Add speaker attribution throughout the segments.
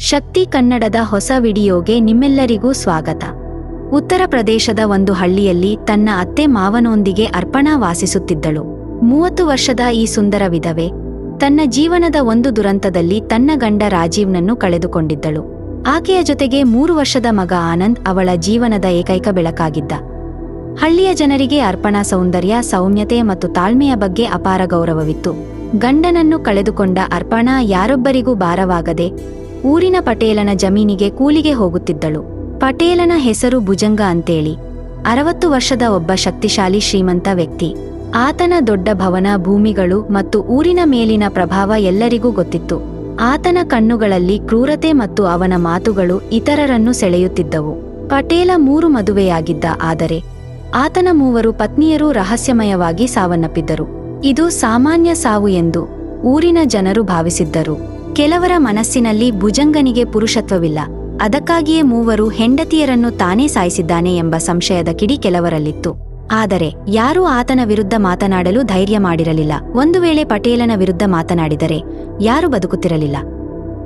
Speaker 1: ಶಕ್ತಿ ಕನ್ನಡದ ಹೊಸ ವಿಡಿಯೋಗೆ ನಿಮ್ಮೆಲ್ಲರಿಗೂ ಸ್ವಾಗತ. ಉತ್ತರ ಪ್ರದೇಶದ ಒಂದು ಹಳ್ಳಿಯಲ್ಲಿ ತನ್ನ ಅತ್ತೆ ಮಾವನೊಂದಿಗೆ ಅರ್ಪಣಾ ವಾಸಿಸುತ್ತಿದ್ದಳು. ಮೂವತ್ತು ವರ್ಷದ ಈ ಸುಂದರ ವಿಧವೆ, ತನ್ನ ಜೀವನದ ಒಂದು ದುರಂತದಲ್ಲಿ ತನ್ನ ಗಂಡ ರಾಜೀವ್ನನ್ನು ಕಳೆದುಕೊಂಡಿದ್ದಳು. ಆಕೆಯ ಜೊತೆಗೆ ಮೂರು ವರ್ಷದ ಮಗ ಆನಂದ್ ಅವಳ ಜೀವನದ ಏಕೈಕ ಬೆಳಕಾಗಿದ್ದ. ಹಳ್ಳಿಯ ಜನರಿಗೆ ಅರ್ಪಣಾ ಸೌಂದರ್ಯ, ಸೌಮ್ಯತೆ ಮತ್ತು ತಾಳ್ಮೆಯ ಬಗ್ಗೆ ಅಪಾರ ಗೌರವವಿತ್ತು. ಗಂಡನನ್ನು ಕಳೆದುಕೊಂಡ ಅರ್ಪಣಾ ಯಾರೊಬ್ಬರಿಗೂ ಭಾರವಾಗದೆ ಊರಿನ ಪಟೇಲನ ಜಮೀನಿಗೆ ಕೂಲಿಗೆ ಹೋಗುತ್ತಿದ್ದಳು. ಪಟೇಲನ ಹೆಸರು ಭುಜಂಗ ಅಂತೇಳಿ. ಅರವತ್ತು ವರ್ಷದ ಒಬ್ಬ ಶಕ್ತಿಶಾಲಿ ಶ್ರೀಮಂತ ವ್ಯಕ್ತಿ. ಆತನ ದೊಡ್ಡ ಭವನ, ಭೂಮಿಗಳು ಮತ್ತು ಊರಿನ ಮೇಲಿನ ಪ್ರಭಾವ ಎಲ್ಲರಿಗೂ ಗೊತ್ತಿತ್ತು. ಆತನ ಕಣ್ಣುಗಳಲ್ಲಿ ಕ್ರೂರತೆ ಮತ್ತು ಅವನ ಮಾತುಗಳು ಇತರರನ್ನು ಸೆಳೆಯುತ್ತಿದ್ದವು. ಪಟೇಲ ಮೂರು ಮದುವೆಯಾಗಿದ್ದ, ಆದರೆ ಆತನ ಮೂವರು ಪತ್ನಿಯರು ರಹಸ್ಯಮಯವಾಗಿ ಸಾವನ್ನಪ್ಪಿದ್ದರು. ಇದು ಸಾಮಾನ್ಯ ಸಾವು ಎಂದು ಊರಿನ ಜನರು ಭಾವಿಸಿದ್ದರು. ಕೆಲವರ ಮನಸ್ಸಿನಲ್ಲಿ ಭುಜಂಗನಿಗೆ ಪುರುಷತ್ವವಿಲ್ಲ. ಅದಕ್ಕಾಗಿಯೇ ಮೂವರು ಹೆಂಡತಿಯರನ್ನು ತಾನೇ ಸಾಯಿಸಿದ್ದಾನೆ ಎಂಬ ಸಂಶಯದ ಕಿಡಿ ಕೆಲವರಲ್ಲಿತ್ತು. ಆದರೆ, ಯಾರೂ ಆತನ ವಿರುದ್ಧ ಮಾತನಾಡಲು ಧೈರ್ಯ ಮಾಡಿರಲಿಲ್ಲ. ಒಂದು ವೇಳೆ ಪಟೇಲನ ವಿರುದ್ಧ ಮಾತನಾಡಿದರೆ, ಯಾರು ಬದುಕುತ್ತಿರಲಿಲ್ಲ.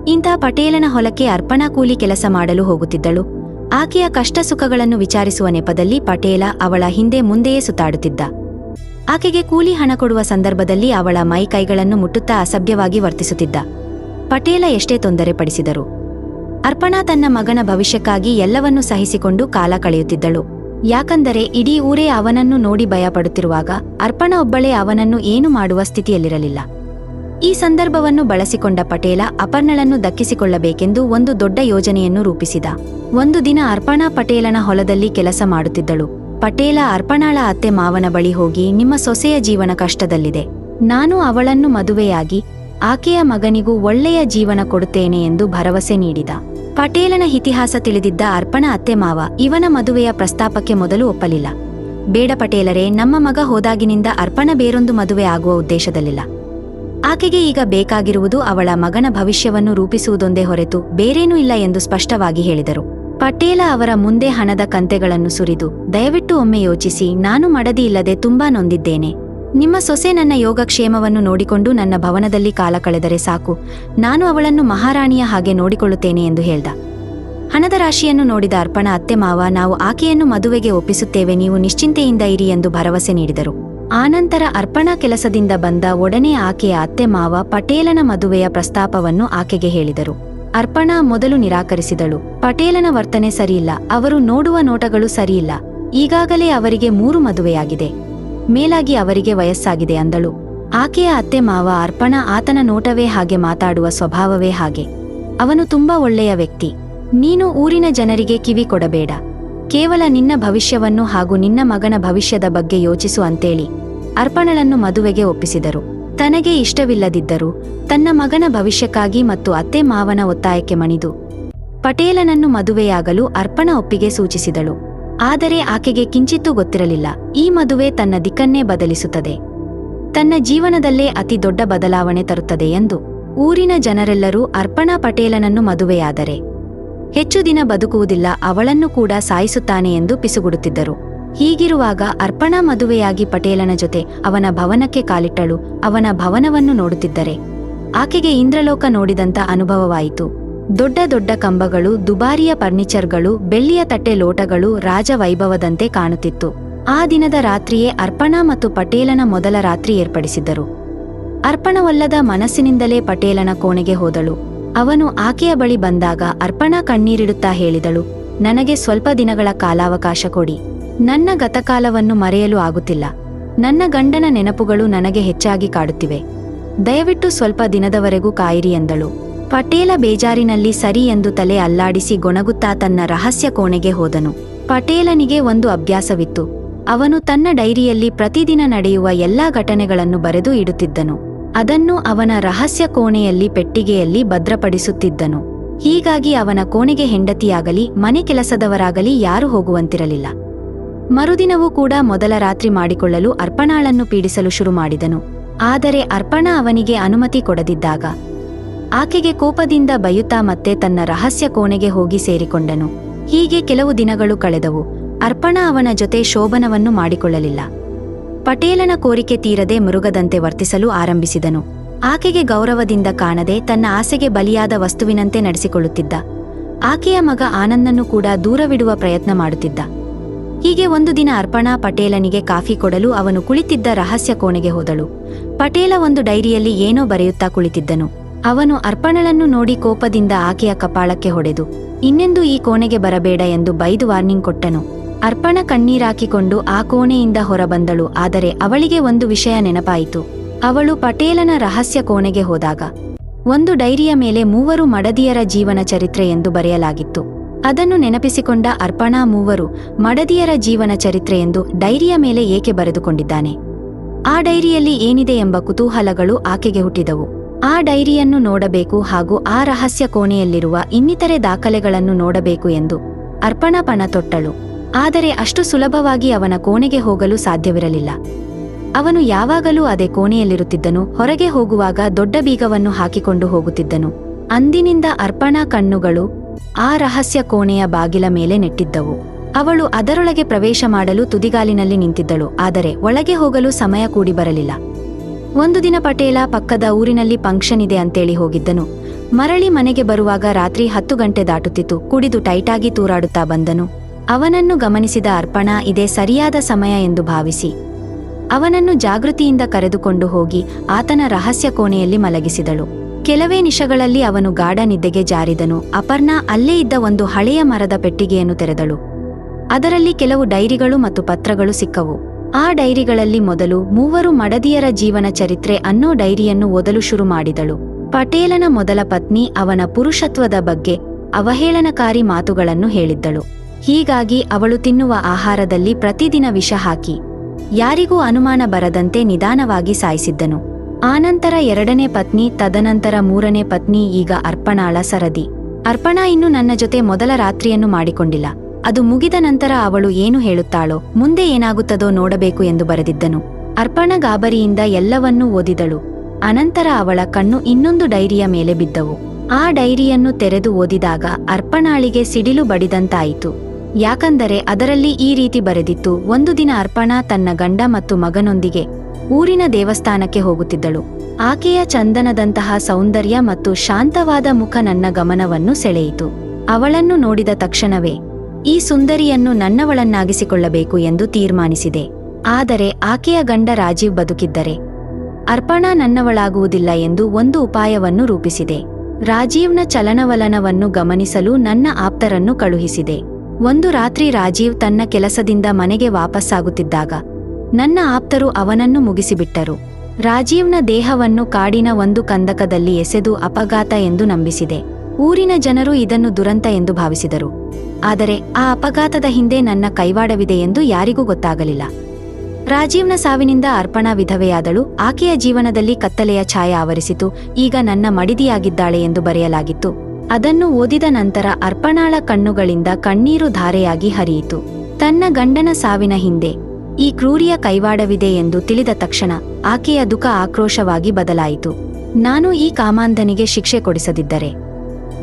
Speaker 1: ಇಂಥ ಪಟೇಲನ ಹೊಲಕ್ಕೆ ಅರ್ಪಣಾ ಕೂಲಿ ಕೆಲಸ ಮಾಡಲು ಹೋಗುತ್ತಿದ್ದಳು. ಆಕೆಯ ಕಷ್ಟ ಸುಖಗಳನ್ನು ವಿಚಾರಿಸುವ ನೆಪದಲ್ಲಿ ಪಟೇಲ ಅವಳ ಹಿಂದೆ ಮುಂದೆಯೇ ಸುತ್ತಾಡುತ್ತಿದ್ದ. ಆಕೆಗೆ ಕೂಲಿ ಹಣ ಕೊಡುವ ಸಂದರ್ಭದಲ್ಲಿ ಅವಳ ಮೈ ಕೈಗಳನ್ನು ಮುಟ್ಟುತ್ತಾ ಅಸಭ್ಯವಾಗಿ ವರ್ತಿಸುತ್ತಿದ್ದ. ಪಟೇಲ ಎಷ್ಟೇ ತೊಂದರೆ ಪಡಿಸಿದರು ಅರ್ಪಣಾ ತನ್ನ ಮಗನ ಭವಿಷ್ಯಕ್ಕಾಗಿ ಎಲ್ಲವನ್ನೂ ಸಹಿಸಿಕೊಂಡು ಕಾಲ ಕಳೆಯುತ್ತಿದ್ದಳು. ಯಾಕಂದರೆ ಇಡೀ ಊರೇ ಅವನನ್ನು ನೋಡಿ ಭಯಪಡುತ್ತಿರುವಾಗ ಅರ್ಪಣಾ ಒಬ್ಬಳೇ ಅವನನ್ನು ಏನು ಮಾಡುವ ಸ್ಥಿತಿಯಲ್ಲಿರಲಿಲ್ಲ. ಈ ಸಂದರ್ಭವನ್ನು ಬಳಸಿಕೊಂಡ ಪಟೇಲ ಅಪರ್ಣಳನ್ನು ದಕ್ಕಿಸಿಕೊಳ್ಳಬೇಕೆಂದು ಒಂದು ದೊಡ್ಡ ಯೋಜನೆಯನ್ನು ರೂಪಿಸಿದ. ಒಂದು ದಿನ ಅರ್ಪಣಾ ಪಟೇಲನ ಹೊಲದಲ್ಲಿ ಕೆಲಸ ಮಾಡುತ್ತಿದ್ದಳು. ಪಟೇಲ ಅರ್ಪಣಾಳ ಅತ್ತೆ ಮಾವನ ಬಳಿ ಹೋಗಿ, ನಿಮ್ಮ ಸೊಸೆಯ ಜೀವನ ಕಷ್ಟದಲ್ಲಿದೆ. ನಾನು ಅವಳನ್ನು ಮದುವೆಯಾಗಿ ಆಕೆಯ ಮಗನಿಗೂ ಒಳ್ಳೆಯ ಜೀವನ ಕೊಡುತ್ತೇನೆ ಎಂದು ಭರವಸೆ ನೀಡಿದ. ಪಟೇಲನ ಇತಿಹಾಸ ತಿಳಿದಿದ್ದ ಅರ್ಪಣ ಅತ್ತೆ ಮಾವ ಇವನ ಮದುವೆಯ ಪ್ರಸ್ತಾಪಕ್ಕೆ ಮೊದಲು ಒಪ್ಪಲಿಲ್ಲ. ಬೇಡ ಪಟೇಲರೇ, ನಮ್ಮ ಮಗ ಹೋದಾಗಿನಿಂದ ಅರ್ಪಣ ಬೇರೊಂದು ಮದುವೆ ಆಗುವ ಉದ್ದೇಶದಲ್ಲಿಲ್ಲ. ಆಕೆಗೆ ಈಗ ಬೇಕಾಗಿರುವುದು ಅವಳ ಮಗನ ಭವಿಷ್ಯವನ್ನು ರೂಪಿಸುವುದೊಂದೇ ಹೊರತು ಬೇರೇನೂ ಇಲ್ಲ ಎಂದು ಸ್ಪಷ್ಟವಾಗಿ ಹೇಳಿದರು. ಪಟೇಲ ಅವರ ಮುಂದೆ ಹಣದ ಕಂತೆಗಳನ್ನು ಸುರಿದು ದಯವಿಟ್ಟು ಒಮ್ಮೆ ಯೋಚಿಸಿ, ನಾನು ಮಡದಿ ಇಲ್ಲದೆ ತುಂಬಾ ನೊಂದಿದ್ದೇನೆ. ನಿಮ್ಮ ಸೊಸೆ ನನ್ನ ಯೋಗಕ್ಷೇಮವನ್ನು ನೋಡಿಕೊಂಡು ನನ್ನ ಭವನದಲ್ಲಿ ಕಾಲ ಕಳೆದರೆ ಸಾಕು. ನಾನು ಅವಳನ್ನು ಮಹಾರಾಣಿಯ ಹಾಗೆ ನೋಡಿಕೊಳ್ಳುತ್ತೇನೆ ಎಂದು ಹೇಳ್ದ. ಹಣದ ರಾಶಿಯನ್ನು ನೋಡಿದ ಅರ್ಪಣ, ಅತ್ತೆ ಮಾವ, ನಾವು ಆಕೆಯನ್ನು ಮದುವೆಗೆ ಒಪ್ಪಿಸುತ್ತೇವೆ, ನೀವು ನಿಶ್ಚಿಂತೆಯಿಂದ ಇರಿ ಎಂದು ಭರವಸೆ ನೀಡಿದರು. ಆನಂತರ ಅರ್ಪಣಾ ಕೆಲಸದಿಂದ ಬಂದ ಒಡನೆ ಆಕೆಯ ಅತ್ತೆ ಮಾವ ಪಟೇಲನ ಮದುವೆಯ ಪ್ರಸ್ತಾಪವನ್ನು ಆಕೆಗೆ ಹೇಳಿದರು. ಅರ್ಪಣಾ ಮೊದಲು ನಿರಾಕರಿಸಿದಳು. ಪಟೇಲನ ವರ್ತನೆ ಸರಿಯಿಲ್ಲ, ಅವರು ನೋಡುವ ನೋಟಗಳು ಸರಿಯಿಲ್ಲ. ಈಗಾಗಲೇ ಅವರಿಗೆ ಮೂರು ಮದುವೆಯಾಗಿದೆ. ಮೇಲಾಗಿ ಅವರಿಗೆ ವಯಸ್ಸಾಗಿದೆ ಅಂದಳು. ಆಕೆಯ ಅತ್ತೆ ಮಾವ ಅರ್ಪಣ ಆತನ ನೋಟವೇ ಹಾಗೆ ಮಾತಾಡುವ ಸ್ವಭಾವವೇ ಹಾಗೆ. ಅವನು ತುಂಬಾ ಒಳ್ಳೆಯ ವ್ಯಕ್ತಿ. ನೀನು ಊರಿನ ಜನರಿಗೆ ಕಿವಿ ಕೊಡಬೇಡ. ಕೇವಲ ನಿನ್ನ ಭವಿಷ್ಯವನ್ನು ಹಾಗೂ ನಿನ್ನ ಮಗನ ಭವಿಷ್ಯದ ಬಗ್ಗೆ ಯೋಚಿಸು ಅಂತೇಳಿ ಅರ್ಪಣಳನ್ನು ಮದುವೆಗೆ ಒಪ್ಪಿಸಿದರು. ತನಗೆ ಇಷ್ಟವಿಲ್ಲದಿದ್ದರೂ ತನ್ನ ಮಗನ ಭವಿಷ್ಯಕ್ಕಾಗಿ ಮತ್ತು ಅತ್ತೆ ಮಾವನ ಒತ್ತಾಯಕ್ಕೆ ಮಣಿದು ಪಟೇಲನನ್ನು ಮದುವೆಯಾಗಲು ಅರ್ಪಣ ಒಪ್ಪಿಗೆ ಸೂಚಿಸಿದಳು. ಆದರೆ ಆಕೆಗೆ ಕಿಂಚಿತ್ತೂ ಗೊತ್ತಿರಲಿಲ್ಲ. ಈ ಮದುವೆ ತನ್ನ ದಿಕ್ಕನ್ನೇ ಬದಲಿಸುತ್ತದೆ. ತನ್ನ ಜೀವನದಲ್ಲೇ ಅತಿ ದೊಡ್ಡ ಬದಲಾವಣೆ ತರುತ್ತದೆ ಎಂದು ಊರಿನ ಜನರೆಲ್ಲರೂ ಅರ್ಪಣಾ ಪಟೇಲನನ್ನು ಮದುವೆಯಾದರೆ. ಹೆಚ್ಚು ದಿನ ಬದುಕುವುದಿಲ್ಲ, ಅವಳನ್ನು ಕೂಡ ಸಾಯಿಸುತ್ತಾನೆ ಎಂದು ಪಿಸುಗುಡುತ್ತಿದ್ದರು. ಹೀಗಿರುವಾಗ ಅರ್ಪಣಾ ಮದುವೆಯಾಗಿ ಪಟೇಲನ ಜೊತೆ ಅವನ ಭವನಕ್ಕೆ ಕಾಲಿಟ್ಟಳು, ಅವನ ಭವನವನ್ನು ನೋಡುತ್ತಿದ್ದರೆ. ಆಕೆಗೆ ಇಂದ್ರಲೋಕ ನೋಡಿದಂತ ಅನುಭವವಾಯಿತು. ದೊಡ್ಡ ದೊಡ್ಡ ಕಂಬಗಳು, ದುಬಾರಿಯ ಫರ್ನಿಚರ್ಗಳು, ಬೆಳ್ಳಿಯ ತಟ್ಟೆ ಲೋಟಗಳು ರಾಜವೈಭವದಂತೆ ಕಾಣುತ್ತಿತ್ತು. ಆ ದಿನದ ರಾತ್ರಿಯೇ ಅರ್ಪಣಾ ಮತ್ತು ಪಟೇಲನ ಮೊದಲ ರಾತ್ರಿ ಏರ್ಪಡಿಸಿದ್ದರು. ಅರ್ಪಣವಲ್ಲದ ಮನಸ್ಸಿನಿಂದಲೇ ಪಟೇಲನ ಕೋಣೆಗೆ ಹೋದಳು. ಅವನು ಆಕೆಯ ಬಳಿ ಬಂದಾಗ ಅರ್ಪಣಾ ಕಣ್ಣೀರಿಡುತ್ತಾ ಹೇಳಿದಳು, ನನಗೆ ಸ್ವಲ್ಪ ದಿನಗಳ ಕಾಲಾವಕಾಶ ಕೊಡಿ. ನನ್ನ ಗತಕಾಲವನ್ನು ಮರೆಯಲು ಆಗುತ್ತಿಲ್ಲ. ನನ್ನ ಗಂಡನ ನೆನಪುಗಳು ನನಗೆ ಹೆಚ್ಚಾಗಿ ಕಾಡುತ್ತಿವೆ. ದಯವಿಟ್ಟು ಸ್ವಲ್ಪ ದಿನದವರೆಗೂ ಕಾಯಿರಿ ಎಂದಳು. ಪಟೇಲ ಬೇಜಾರಿನಲ್ಲಿ ಸರಿ ಎಂದು ತಲೆ ಅಲ್ಲಾಡಿಸಿ ಗೊಣಗುತ್ತಾ ತನ್ನ ರಹಸ್ಯ ಕೋಣೆಗೆ ಹೋದನು. ಪಟೇಲನಿಗೆ ಒಂದು ಅಭ್ಯಾಸವಿತ್ತು. ಅವನು ತನ್ನ ಡೈರಿಯಲ್ಲಿ ಪ್ರತಿದಿನ ನಡೆಯುವ ಎಲ್ಲಾ ಘಟನೆಗಳನ್ನು ಬರೆದು ಇಡುತ್ತಿದ್ದನು. ಅದನ್ನು ಅವನ ರಹಸ್ಯ ಕೋಣೆಯಲ್ಲಿ ಪೆಟ್ಟಿಗೆಯಲ್ಲಿ ಭದ್ರಪಡಿಸುತ್ತಿದ್ದನು. ಹೀಗಾಗಿ ಅವನ ಕೋಣೆಗೆ ಹೆಂಡತಿಯಾಗಲಿ, ಮನೆ ಕೆಲಸದವರಾಗಲಿ ಯಾರು ಹೋಗುವಂತಿರಲಿಲ್ಲ. ಮರುದಿನವೂ ಕೂಡ ಮೊದಲ ರಾತ್ರಿ ಮಾಡಿಕೊಳ್ಳಲು ಅರ್ಪಣಾಳನ್ನು ಪೀಡಿಸಲು ಶುರು ಮಾಡಿದನು. ಆದರೆ ಅರ್ಪಣಾ ಅವನಿಗೆ ಅನುಮತಿ ಕೊಡದಿದ್ದಾಗ ಆಕೆಗೆ ಕೋಪದಿಂದ ಬಯುತ್ತಾ ಮತ್ತೆ ತನ್ನ ರಹಸ್ಯ ಕೋಣೆಗೆ ಹೋಗಿ ಸೇರಿಕೊಂಡನು. ಹೀಗೆ ಕೆಲವು ದಿನಗಳು ಕಳೆದವು. ಅರ್ಪಣಾ ಅವನ ಜೊತೆ ಶೋಭನವನ್ನು ಮಾಡಿಕೊಳ್ಳಲಿಲ್ಲ. ಪಟೇಲನ ಕೋರಿಕೆ ತೀರದೆ ಮೃಗದಂತೆ ವರ್ತಿಸಲು ಆರಂಭಿಸಿದನು. ಆಕೆಗೆ ಗೌರವದಿಂದ ಕಾಣದೆ ತನ್ನ ಆಸೆಗೆ ಬಲಿಯಾದ ವಸ್ತುವಿನಂತೆ ನಡೆಸಿಕೊಳ್ಳುತ್ತಿದ್ದ. ಆಕೆಯ ಮಗ ಆನಂದನ್ನು ಕೂಡ ದೂರವಿಡುವ ಪ್ರಯತ್ನ ಮಾಡುತ್ತಿದ್ದ. ಹೀಗೆ ಒಂದು ದಿನ ಅರ್ಪಣಾ ಪಟೇಲನಿಗೆ ಕಾಫಿ ಕೊಡಲು ಅವನು ಕುಳಿತಿದ್ದ ರಹಸ್ಯ ಕೋಣೆಗೆ ಹೋದಳು. ಪಟೇಲ ಒಂದು ಡೈರಿಯಲ್ಲಿ ಏನೋ ಬರೆಯುತ್ತಾ ಕುಳಿತಿದ್ದನು. ಅವನು ಅರ್ಪಣಳನ್ನು ನೋಡಿ ಕೋಪದಿಂದ ಆಕೆಯ ಕಪಾಳಕ್ಕೆ ಹೊಡೆದು, ಇನ್ನೆಂದು ಈ ಕೋಣೆಗೆ ಬರಬೇಡ ಎಂದು ಬೈದು ವಾರ್ನಿಂಗ್ ಕೊಟ್ಟನು. ಅರ್ಪಣ ಕಣ್ಣೀರಾಕಿಕೊಂಡು ಆ ಕೋಣೆಯಿಂದ ಹೊರಬಂದಳು, ಆದರೆ ಅವಳಿಗೆ ಒಂದು ವಿಷಯ ನೆನಪಾಯಿತು. ಅವಳು ಪಟೇಲನ ರಹಸ್ಯ ಕೋಣೆಗೆ ಹೋದಾಗ, ಒಂದು ಡೈರಿಯ ಮೇಲೆ ಮೂವರು ಮಡದಿಯರ ಜೀವನ ಚರಿತ್ರೆ ಎಂದು ಬರೆಯಲಾಗಿತ್ತು. ಅದನ್ನು ನೆನಪಿಸಿಕೊಂಡ ಅರ್ಪಣಾ ಮೂವರು ಮಡದಿಯರ ಜೀವನ ಚರಿತ್ರೆ ಎಂದು ಡೈರಿಯ ಮೇಲೆ ಏಕೆ ಬರೆದುಕೊಂಡಿದ್ದಾನೆ? ಆ ಡೈರಿಯಲ್ಲಿ ಏನಿದೆ ಎಂಬ ಕುತೂಹಲಗಳು ಆಕೆಗೆ ಹುಟ್ಟಿದವು. ಆ ಡೈರಿಯನ್ನು ನೋಡಬೇಕು ಹಾಗೂ ಆ ರಹಸ್ಯ ಕೋಣೆಯಲ್ಲಿರುವ ಇನ್ನಿತರೆ ದಾಖಲೆಗಳನ್ನು ನೋಡಬೇಕು ಎಂದು ಅರ್ಪಣಾ ಪಣ ತೊಟ್ಟಳು. ಆದರೆ ಅಷ್ಟು ಸುಲಭವಾಗಿ ಅವನ ಕೋಣೆಗೆ ಹೋಗಲು ಸಾಧ್ಯವಿರಲಿಲ್ಲ. ಅವನು ಯಾವಾಗಲೂ ಅದೇ ಕೋಣೆಯಲ್ಲಿರುತ್ತಿದ್ದನು, ಹೊರಗೆ ಹೋಗುವಾಗ ದೊಡ್ಡ ಬೀಗವನ್ನು ಹಾಕಿಕೊಂಡು ಹೋಗುತ್ತಿದ್ದನು. ಅಂದಿನಿಂದ ಅರ್ಪಣಾ ಕಣ್ಣುಗಳು ಆ ರಹಸ್ಯ ಕೋಣೆಯ ಬಾಗಿಲ ಮೇಲೆ ನೆಟ್ಟಿದ್ದವು. ಅವಳು ಅದರೊಳಗೆ ಪ್ರವೇಶ ಮಾಡಲು ತುದಿಗಾಲಿನಲ್ಲಿ ನಿಂತಿದ್ದಳು, ಆದರೆ ಒಳಗೆ ಹೋಗಲು ಸಮಯ ಕೂಡಿ ಬರಲಿಲ್ಲ. ಒಂದು ದಿನ ಪಟೇಲ ಪಕ್ಕದ ಊರಿನಲ್ಲಿ ಫಂಕ್ಷನ್ ಇದೆ ಅಂತೇಳಿ ಹೋಗಿದ್ದನು. ಮರಳಿ ಮನೆಗೆ ಬರುವಾಗ ರಾತ್ರಿ ಹತ್ತು ಗಂಟೆ ದಾಟುತ್ತಿತ್ತು. ಕುಡಿದು ಟೈಟಾಗಿ ತೂರಾಡುತ್ತಾ ಬಂದನು. ಅವನನ್ನು ಗಮನಿಸಿದ ಅರ್ಪಣಾ, ಇದೇ ಸರಿಯಾದ ಸಮಯ ಎಂದು ಭಾವಿಸಿ. ಅವನನ್ನು ಜಾಗೃತಿಯಿಂದ ಕರೆದುಕೊಂಡು ಹೋಗಿ ಆತನ ರಹಸ್ಯ ಕೋಣೆಯಲ್ಲಿ ಮಲಗಿಸಿದಳು. ಕೆಲವೇ ನಿಷಗಳಲ್ಲಿ ಅವನು ಗಾಢ ನಿದ್ದೆಗೆ ಜಾರಿದನು. ಅಪರ್ಣಾ ಅಲ್ಲೇ ಇದ್ದ ಒಂದು ಹಳೆಯ ಮರದ ಪೆಟ್ಟಿಗೆಯನ್ನು ತೆರೆದಳು. ಅದರಲ್ಲಿ ಕೆಲವು ಡೈರಿಗಳು ಮತ್ತು ಪತ್ರಗಳು ಸಿಕ್ಕವು. ಆ ಡೈರಿಗಳಲ್ಲಿ ಮೊದಲು ಮೂವರು ಮಡದಿಯರ ಜೀವನ ಚರಿತ್ರೆ ಅನ್ನೋ ಡೈರಿಯನ್ನು ಓದಲು ಶುರು ಮಾಡಿದಳು. ಪಟೇಲನ ಮೊದಲ ಪತ್ನಿ ಅವನ ಪುರುಷತ್ವದ ಬಗ್ಗೆ ಅವಹೇಳನಕಾರಿ ಮಾತುಗಳನ್ನು ಹೇಳಿದ್ದಳು. ಹೀಗಾಗಿ ಅವಳು ತಿನ್ನುವ ಆಹಾರದಲ್ಲಿ ಪ್ರತಿದಿನ ವಿಷ ಹಾಕಿ, ಯಾರಿಗೂ ಅನುಮಾನ ಬರದಂತೆ ನಿಧಾನವಾಗಿ ಸಾಯಿಸಿದ್ದನು. ಆನಂತರ ಎರಡನೇ ಪತ್ನಿ, ತದನಂತರ ಮೂರನೇ ಪತ್ನಿ, ಈಗ ಅರ್ಪಣಾಳ ಸರದಿ. ಅರ್ಪಣಾ ಇನ್ನು ನನ್ನ ಜೊತೆ ಮೊದಲ ರಾತ್ರಿಯನ್ನು ಮಾಡಿಕೊಂಡಿಲ್ಲ. ಅದು ಮುಗಿದ ನಂತರ ಅವಳು ಏನು ಹೇಳುತ್ತಾಳೋ, ಮುಂದೆ ಏನಾಗುತ್ತದೋ ನೋಡಬೇಕು ಎಂದು ಬರೆದಿದ್ದನು. ಅರ್ಪಣ ಗಾಬರಿಯಿಂದ ಎಲ್ಲವನ್ನೂ ಓದಿದಳು. ಅನಂತರ ಅವಳ ಕಣ್ಣು ಇನ್ನೊಂದು ಡೈರಿಯ ಮೇಲೆ ಬಿದ್ದವು. ಆ ಡೈರಿಯನ್ನು ತೆರೆದು ಓದಿದಾಗ ಅರ್ಪಣಾಳಿಗೆ ಸಿಡಿಲು ಬಡಿದಂತಾಯಿತು. ಯಾಕಂದರೆ ಅದರಲ್ಲಿ ಈ ರೀತಿ ಬರೆದಿತ್ತು, ಒಂದು ದಿನ ಅರ್ಪಣಾ ತನ್ನ ಗಂಡ ಮತ್ತು ಮಗನೊಂದಿಗೆ ಊರಿನ ದೇವಸ್ಥಾನಕ್ಕೆ ಹೋಗುತ್ತಿದ್ದಳು. ಆಕೆಯ ಚಂದನದಂತಹ ಸೌಂದರ್ಯ ಮತ್ತು ಶಾಂತವಾದ ಮುಖ ನನ್ನ ಗಮನವನ್ನು ಸೆಳೆಯಿತು. ಅವಳನ್ನು ನೋಡಿದ ತಕ್ಷಣವೇ ಈ ಸುಂದರಿಯನ್ನು ನನ್ನವಳನ್ನಾಗಿಸಿಕೊಳ್ಳಬೇಕು ಎಂದು ತೀರ್ಮಾನಿಸಿದೆ. ಆದರೆ ಆಕೆಯ ಗಂಡ ರಾಜೀವ್ ಬದುಕಿದ್ದರೆ ಅರ್ಪಣಾ ನನ್ನವಳಾಗುವುದಿಲ್ಲ ಎಂದು ಒಂದು ಉಪಾಯವನ್ನು ರೂಪಿಸಿದೆ. ರಾಜೀವ್ನ ಚಲನವಲನವನ್ನು ಗಮನಿಸಲು ನನ್ನ ಆಪ್ತರನ್ನು ಕಳುಹಿಸಿದೆ. ಒಂದು ರಾತ್ರಿ ರಾಜೀವ್ ತನ್ನ ಕೆಲಸದಿಂದ ಮನೆಗೆ ವಾಪಸ್ಸಾಗುತ್ತಿದ್ದಾಗ ನನ್ನ ಆಪ್ತರು ಅವನನ್ನು ಮುಗಿಸಿಬಿಟ್ಟರು. ರಾಜೀವ್ನ ದೇಹವನ್ನು ಕಾಡಿನ ಒಂದು ಕಂದಕದಲ್ಲಿ ಎಸೆದು ಅಪಘಾತ ಎಂದು ನಂಬಿಸಿದೆ. ಊರಿನ ಜನರು ಇದನ್ನು ದುರಂತ ಎಂದು ಭಾವಿಸಿದರು. ಆದರೆ ಆ ಅಪಘಾತದ ಹಿಂದೆ ನನ್ನ ಕೈವಾಡವಿದೆ ಎಂದು ಯಾರಿಗೂ ಗೊತ್ತಾಗಲಿಲ್ಲ. ರಾಜೀವ್ನ ಸಾವಿನಿಂದ ಅರ್ಪಣಾ ವಿಧವೆಯಾದಳು. ಆಕೆಯ ಜೀವನದಲ್ಲಿ ಕತ್ತಲೆಯ ಛಾಯ ಆವರಿಸಿತು. ಈಗ ನನ್ನ ಮಡಿದಿಯಾಗಿದ್ದಾಳೆ ಎಂದು ಬರೆಯಲಾಗಿತ್ತು. ಅದನ್ನು ಓದಿದ ನಂತರ ಅರ್ಪಣಾಳ ಕಣ್ಣುಗಳಿಂದ ಕಣ್ಣೀರು ಧಾರೆಯಾಗಿ ಹರಿಯಿತು. ತನ್ನ ಗಂಡನ ಸಾವಿನ ಹಿಂದೆ, ಈ ಕ್ರೂರಿಯ ಕೈವಾಡವಿದೆ ಎಂದು ತಿಳಿದ ತಕ್ಷಣ ಆಕೆಯ ದುಃಖ ಆಕ್ರೋಶವಾಗಿ ಬದಲಾಯಿತು. ನಾನು ಈ ಕಾಮಾಂಧನಿಗೆ ಶಿಕ್ಷೆ ಕೊಡಿಸದಿದ್ದರೆ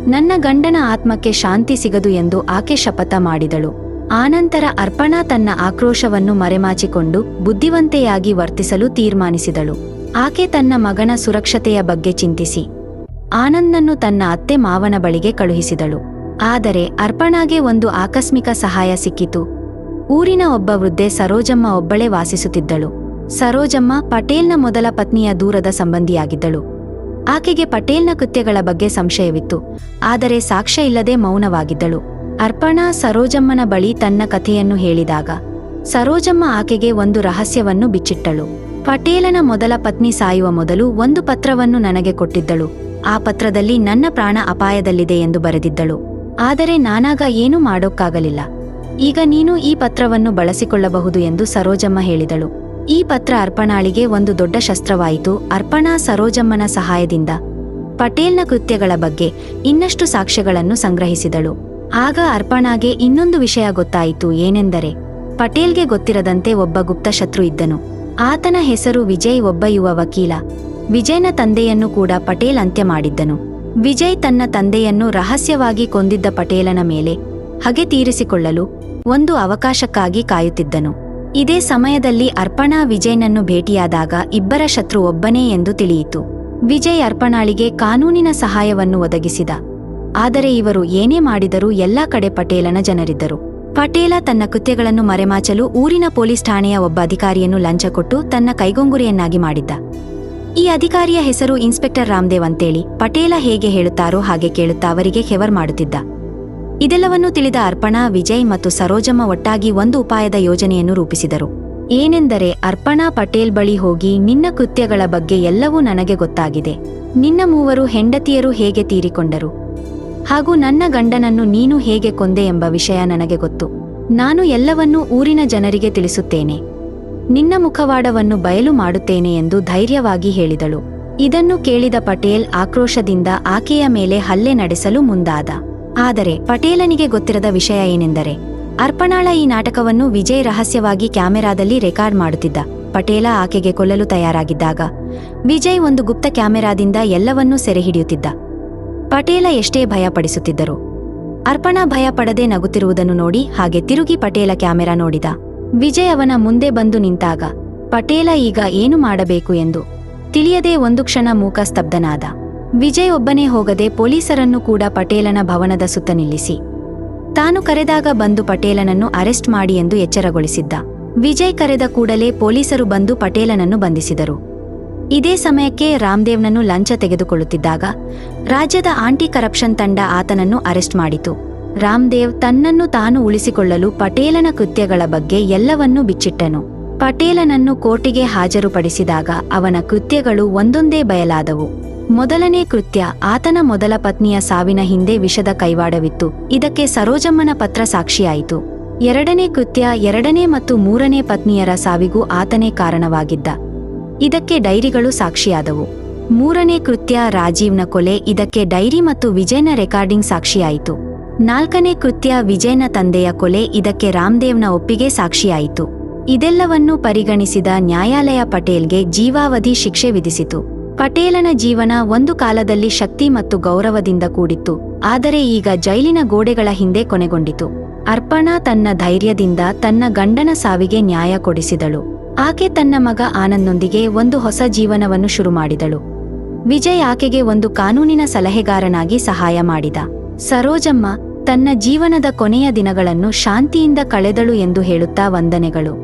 Speaker 1: ನನ್ನ ಗಂಡನ ಆತ್ಮಕ್ಕೆ ಶಾಂತಿ ಸಿಗದು ಎಂದು ಆಕೆ ಶಪಥ ಮಾಡಿದಳು. ಆನಂತರ ಅರ್ಪಣಾ ತನ್ನ ಆಕ್ರೋಶವನ್ನು ಮರೆಮಾಚಿಕೊಂಡು ಬುದ್ಧಿವಂತೆಯಾಗಿ ವರ್ತಿಸಲು ತೀರ್ಮಾನಿಸಿದಳು. ಆಕೆ ತನ್ನ ಮಗನ ಸುರಕ್ಷತೆಯ ಬಗ್ಗೆ ಚಿಂತಿಸಿ. ಆನಂದನ್ನು ತನ್ನ ಅತ್ತೆ ಮಾವನ ಬಳಿಗೆ ಕಳುಹಿಸಿದಳು. ಆದರೆ ಅರ್ಪಣಾಗೆ ಒಂದು ಆಕಸ್ಮಿಕ ಸಹಾಯ ಸಿಕ್ಕಿತು. ಊರಿನ ಒಬ್ಬ ವೃದ್ಧೆ ಸರೋಜಮ್ಮ ಒಬ್ಬಳೇ ವಾಸಿಸುತ್ತಿದ್ದಳು. ಸರೋಜಮ್ಮ ಪಟೇಲ್ನ ಮೊದಲ ಪತ್ನಿಯ ದೂರದ ಸಂಬಂಧಿಯಾಗಿದ್ದಳು. ಆಕೆಗೆ ಪಟೇಲ್ನ ಕೃತ್ಯಗಳ ಬಗ್ಗೆ ಸಂಶಯವಿತ್ತು. ಆದರೆ ಸಾಕ್ಷ್ಯ ಇಲ್ಲದೆ ಮೌನವಾಗಿದ್ದಳು. ಅರ್ಪಣಾ ಸರೋಜಮ್ಮನ ಬಳಿ ತನ್ನ ಕಥೆಯನ್ನು ಹೇಳಿದಾಗ, ಸರೋಜಮ್ಮ ಆಕೆಗೆ ಒಂದು ರಹಸ್ಯವನ್ನು ಬಿಚ್ಚಿಟ್ಟಳು. ಪಟೇಲನ ಮೊದಲ ಪತ್ನಿ ಸಾಯುವ ಮೊದಲು ಒಂದು ಪತ್ರವನ್ನು ನನಗೆ ಕೊಟ್ಟಿದ್ದಳು. ಆ ಪತ್ರದಲ್ಲಿ ನನ್ನ ಪ್ರಾಣ ಅಪಾಯದಲ್ಲಿದೆ ಎಂದು ಬರೆದಿದ್ದಳು. ಆದರೆ ನಾನಾಗ ಏನೂ ಮಾಡೋಕ್ಕಾಗಲಿಲ್ಲ. ಈಗ ನೀನು ಈ ಪತ್ರವನ್ನು ಬಳಸಿಕೊಳ್ಳಬಹುದು ಎಂದು ಸರೋಜಮ್ಮ ಹೇಳಿದಳು. ಈ ಪತ್ರ ಅರ್ಪಣಾಳಿಗೆ ಒಂದು ದೊಡ್ಡ ಶಸ್ತ್ರವಾಯಿತು. ಅರ್ಪಣಾ ಸರೋಜಮ್ಮನ ಸಹಾಯದಿಂದ. ಪಟೇಲ್ನ ಕೃತ್ಯಗಳ ಬಗ್ಗೆ ಇನ್ನಷ್ಟು ಸಾಕ್ಷ್ಯಗಳನ್ನು ಸಂಗ್ರಹಿಸಿದಳು. ಆಗ ಅರ್ಪಣಾಗೆ ಇನ್ನೊಂದು ವಿಷಯ ಗೊತ್ತಾಯಿತು. ಏನೆಂದರೆ, ಪಟೇಲ್ಗೆ ಗೊತ್ತಿರದಂತೆ ಒಬ್ಬ ಗುಪ್ತ ಶತ್ರು ಇದ್ದನು. ಆತನ ಹೆಸರು ವಿಜಯ್ ಒಬ್ಬ ಯುವ ವಕೀಲ. ವಿಜಯ್ನ ತಂದೆಯನ್ನು ಕೂಡ ಪಟೇಲ್ ಅಂತ್ಯ ಮಾಡಿದ್ದನು. ವಿಜಯ್ ತನ್ನ ತಂದೆಯನ್ನು ರಹಸ್ಯವಾಗಿ ಕೊಂದಿದ್ದ ಪಟೇಲನ ಮೇಲೆ ಹಗೆ ತೀರಿಸಿಕೊಳ್ಳಲು ಒಂದು ಅವಕಾಶಕ್ಕಾಗಿ ಕಾಯುತ್ತಿದ್ದನು. ಇದೇ ಸಮಯದಲ್ಲಿ ಅರ್ಪಣಾ ವಿಜಯ್ನನ್ನು ಭೇಟಿಯಾದಾಗ ಇಬ್ಬರ ಶತ್ರು ಒಬ್ಬನೇ ಎಂದು ತಿಳಿಯಿತು. ವಿಜಯ್ ಅರ್ಪಣಾಳಿಗೆ ಕಾನೂನಿನ ಸಹಾಯವನ್ನು ಒದಗಿಸಿದ. ಆದರೆ ಇವರು ಏನೇ ಮಾಡಿದರೂ ಎಲ್ಲಾ ಕಡೆ ಪಟೇಲನ ಜನರಿದ್ದರು. ಪಟೇಲ ತನ್ನ ಕೃತ್ಯಗಳನ್ನು ಮರೆಮಾಚಲು ಊರಿನ ಪೊಲೀಸ್ ಠಾಣೆಯ ಒಬ್ಬ ಅಧಿಕಾರಿಯನ್ನು ಲಂಚ ಕೊಟ್ಟು ತನ್ನ ಕೈಗೊಂಗುರಿಯನ್ನಾಗಿ ಮಾಡಿದ್ದ. ಈ ಅಧಿಕಾರಿಯ ಹೆಸರು ಇನ್ಸ್ಪೆಕ್ಟರ್ ರಾಮದೇವ್ ಅಂತೇಳಿ. ಪಟೇಲ ಹೇಗೆ ಹೇಳುತ್ತಾರೋ ಹಾಗೆ ಕೇಳುತ್ತಾ ಅವರಿಗೆ ಹೆವರ್ ಮಾಡುತ್ತಿದ್ದ. ಇದೆಲ್ಲವನ್ನೂ ತಿಳಿದ ಅರ್ಪಣಾ, ವಿಜಯ್ ಮತ್ತು ಸರೋಜಮ್ಮ ಒಟ್ಟಾಗಿ ಒಂದು ಉಪಾಯದ ಯೋಜನೆಯನ್ನು ರೂಪಿಸಿದರು. ಏನೆಂದರೆ, ಅರ್ಪಣಾ ಪಟೇಲ್ ಬಳಿ ಹೋಗಿ ನಿನ್ನ ಕೃತ್ಯಗಳ ಬಗ್ಗೆ ಎಲ್ಲವೂ ನನಗೆ ಗೊತ್ತಾಗಿದೆ. ನಿನ್ನ ಮೂವರು ಹೆಂಡತಿಯರು ಹೇಗೆ ತೀರಿಕೊಂಡರು? ಹಾಗೂ ನನ್ನ ಗಂಡನನ್ನು ನೀನು ಹೇಗೆ ಕೊಂದೆ ಎಂಬ ವಿಷಯ ನನಗೆ ಗೊತ್ತು. ನಾನು ಎಲ್ಲವನ್ನೂ ಊರಿನ ಜನರಿಗೆ ತಿಳಿಸುತ್ತೇನೆ. ನಿನ್ನ ಮುಖವಾಡವನ್ನು ಬಯಲು ಮಾಡುತ್ತೇನೆ ಎಂದು ಧೈರ್ಯವಾಗಿ ಹೇಳಿದಳು. ಇದನ್ನು ಕೇಳಿದ ಪಟೇಲ್ ಆಕ್ರೋಶದಿಂದ ಆಕೆಯ ಮೇಲೆ ಹಲ್ಲೆ ನಡೆಸಲು ಮುಂದಾದ. ಆದರೆ ಪಟೇಲನಿಗೆ ಗೊತ್ತಿರದ ವಿಷಯ ಏನೆಂದರೆ, ಅರ್ಪಣಾಳ ಈ ನಾಟಕವನ್ನು ವಿಜಯ್ ರಹಸ್ಯವಾಗಿ ಕ್ಯಾಮೆರಾದಲ್ಲಿ ರೆಕಾರ್ಡ್ ಮಾಡುತ್ತಿದ್ದ. ಪಟೇಲ ಆಕೆಗೆ ಕೊಲ್ಲಲು ತಯಾರಾಗಿದ್ದಾಗ, ವಿಜಯ್ ಒಂದು ಗುಪ್ತ ಕ್ಯಾಮೆರಾದಿಂದ ಎಲ್ಲವನ್ನೂ ಸೆರೆ ಹಿಡಿಯುತ್ತಿದ್ದ ಪಟೇಲ ಎಷ್ಟೇ ಭಯಪಡಿಸುತ್ತಿದ್ದರು, ಅರ್ಪಣಾ ಭಯ ಪಡದೆ ನಗುತ್ತಿರುವುದನ್ನು ನೋಡಿ ಹಾಗೆ ತಿರುಗಿ ಪಟೇಲ ಕ್ಯಾಮೆರಾ ನೋಡಿದ. ವಿಜಯ್ ಅವನ ಮುಂದೆ ಬಂದು ನಿಂತಾಗ, ಪಟೇಲ ಈಗ ಏನು ಮಾಡಬೇಕು ಎಂದು ತಿಳಿಯದೆ ಒಂದು ಕ್ಷಣ ಮೂಕ ಸ್ತಬ್ಧನಾದ. ವಿಜಯ್ ಒಬ್ಬನೇ ಹೋಗದೆ ಪೊಲೀಸರನ್ನು ಕೂಡ ಪಟೇಲನ ಭವನದ ಸುತ್ತ ನಿಲ್ಲಿಸಿ. ತಾನು ಕರೆದಾಗ ಬಂದು ಪಟೇಲನನ್ನು ಅರೆಸ್ಟ್ ಮಾಡಿ ಎಂದು ಎಚ್ಚರಗೊಳಿಸಿದ್ದ. ವಿಜಯ್ ಕರೆದ ಕೂಡಲೇ ಪೊಲೀಸರು ಬಂದು ಪಟೇಲನನ್ನು ಬಂಧಿಸಿದರು. ಇದೇ ಸಮಯಕ್ಕೆ ರಾಮದೇವ್ನನ್ನು ಲಂಚ ತೆಗೆದುಕೊಳ್ಳುತ್ತಿದ್ದಾಗ, ರಾಜ್ಯದ ಆಂಟಿ ಕರಪ್ಷನ್ ತಂಡ ಆತನನ್ನು ಅರೆಸ್ಟ್ ಮಾಡಿತು. ರಾಮದೇವ್ ತನ್ನನ್ನು ತಾನು ಉಳಿಸಿಕೊಳ್ಳಲು ಪಟೇಲನ ಕೃತ್ಯಗಳ ಬಗ್ಗೆ ಎಲ್ಲವನ್ನೂ ಬಿಚ್ಚಿಟ್ಟನು. ಪಟೇಲನನ್ನು ಕೋರ್ಟಿಗೆ ಹಾಜರುಪಡಿಸಿದಾಗ ಅವನ ಕೃತ್ಯಗಳು ಒಂದೊಂದೇ ಬಯಲಾದವು. ಮೊದಲನೇ ಕೃತ್ಯ ಆತನ ಮೊದಲ ಪತ್ನಿಯ ಸಾವಿನ ಹಿಂದೆ ವಿಷದ ಕೈವಾಡವಿತ್ತು. ಇದಕ್ಕೆ ಸರೋಜಮ್ಮನ ಪತ್ರ ಸಾಕ್ಷಿಯಾಯಿತು. ಎರಡನೇ ಕೃತ್ಯ ಎರಡನೇ ಮತ್ತು ಮೂರನೇ ಪತ್ನಿಯರ ಸಾವಿಗೂ ಆತನೇ ಕಾರಣವಾಗಿದ್ದ. ಇದಕ್ಕೆ ಡೈರಿಗಳು ಸಾಕ್ಷಿಯಾದವು. ಮೂರನೇ ಕೃತ್ಯ ರಾಜೀವ್ನ ಕೊಲೆ, ಇದಕ್ಕೆ ಡೈರಿ ಮತ್ತು ವಿಜಯನ ರೆಕಾರ್ಡಿಂಗ್ ಸಾಕ್ಷಿಯಾಯಿತು. ನಾಲ್ಕನೇ ಕೃತ್ಯ ವಿಜಯನ ತಂದೆಯ ಕೊಲೆ, ಇದಕ್ಕೆ ರಾಮದೇವ್ನ ಒಪ್ಪಿಗೆ ಸಾಕ್ಷಿಯಾಯಿತು. ಇದೆಲ್ಲವನ್ನೂ ಪರಿಗಣಿಸಿದ ನ್ಯಾಯಾಲಯ ಪಟೇಲ್ಗೆ ಜೀವಾವಧಿ ಶಿಕ್ಷೆ ವಿಧಿಸಿತು. ಪಟೇಲನ ಜೀವನ ಒಂದು ಕಾಲದಲ್ಲಿ ಶಕ್ತಿ ಮತ್ತು ಗೌರವದಿಂದ ಕೂಡಿತ್ತು, ಆದರೆ ಈಗ ಜೈಲಿನ ಗೋಡೆಗಳ ಹಿಂದೆ ಕೊನೆಗೊಂಡಿತು. ಅರ್ಪಣಾ ತನ್ನ ಧೈರ್ಯದಿಂದ ತನ್ನ ಗಂಡನ ಸಾವಿಗೆ ನ್ಯಾಯ ಕೊಡಿಸಿದಳು. ಆಕೆ ತನ್ನ ಮಗ ಆನಂದೊಂದಿಗೆ ಒಂದು ಹೊಸ ಜೀವನವನ್ನು ಶುರು ಮಾಡಿದಳು. ವಿಜಯ್ ಆಕೆಗೆ ಒಂದು ಕಾನೂನಿನ ಸಲಹೆಗಾರನಾಗಿ ಸಹಾಯ ಮಾಡಿದ. ಸರೋಜಮ್ಮ, ತನ್ನ ಜೀವನದ ಕೊನೆಯ ದಿನಗಳನ್ನು ಶಾಂತಿಯಿಂದ ಕಳೆದಳು ಎಂದು ಹೇಳುತ್ತಾ ವಂದನೆಗಳು.